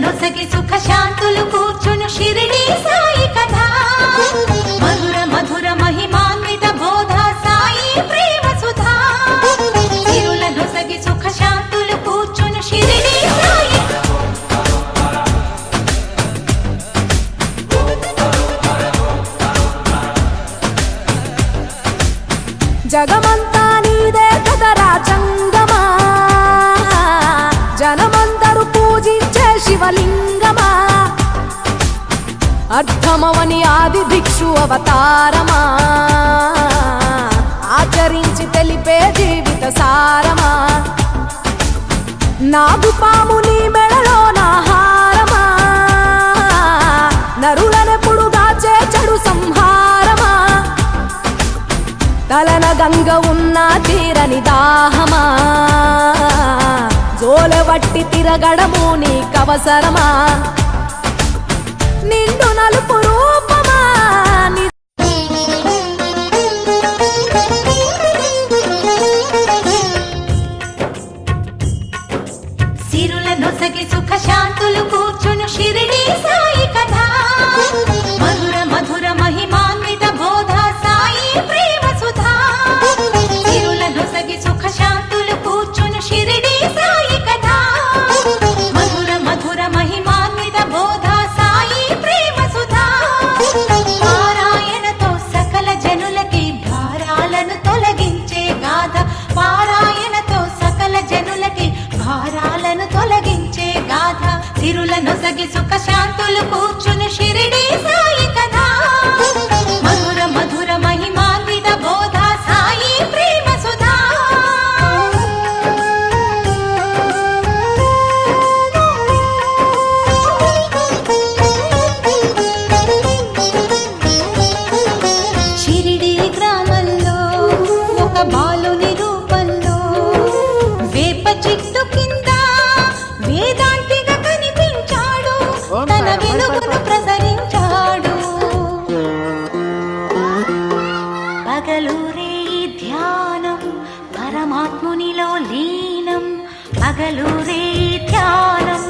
నొసగి సుఖ శాంతులు కూర్చును షిరిడి సాయి కథ. మధుర మధుర మహిమాన్విత బోధ సాయి ప్రేమ సుధా. తిరుల నొసగి సుఖ శాంతులు కూర్చును షిరిడి సాయి జగమంత అర్థమవని ఆది దిక్షు అవతారమా? ఆచరించి తెలిపే జీవిత సారమా? నాగుపాము నీ మెడలో నాహారమా నరులనెప్పుడు దాచే చెడు సంహారమా? తలన గంగ ఉన్న తీరని దాహమా? జోలవట్టి తిరగడము నీకవసరమా? నిండు నలుపు సిరులను సగి సుఖ శాంతులు కూర్చుని షిరిడి పగలు రే ధ్యానం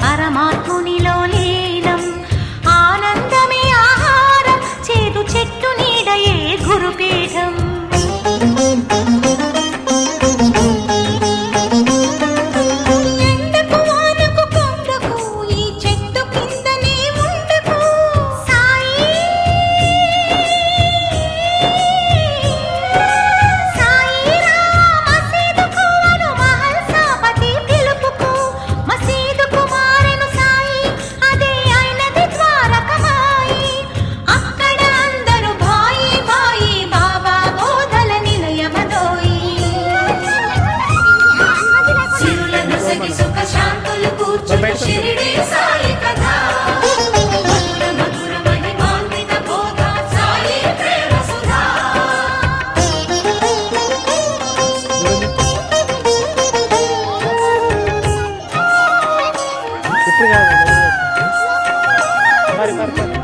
పరమాత్మునిలో లీనం. ఆనందమే ఆహారం చేదు చెట్టు నీడయే గురుపీఠం?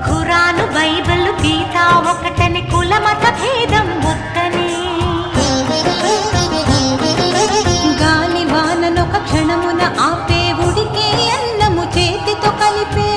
ఖురాను బైబిల్ గీతా ఒకటని కుల మత భేదం వద్దనే గాలి వాననొక క్షణమున ఆపే ఉడికే అన్నము చేతితో కలిపే.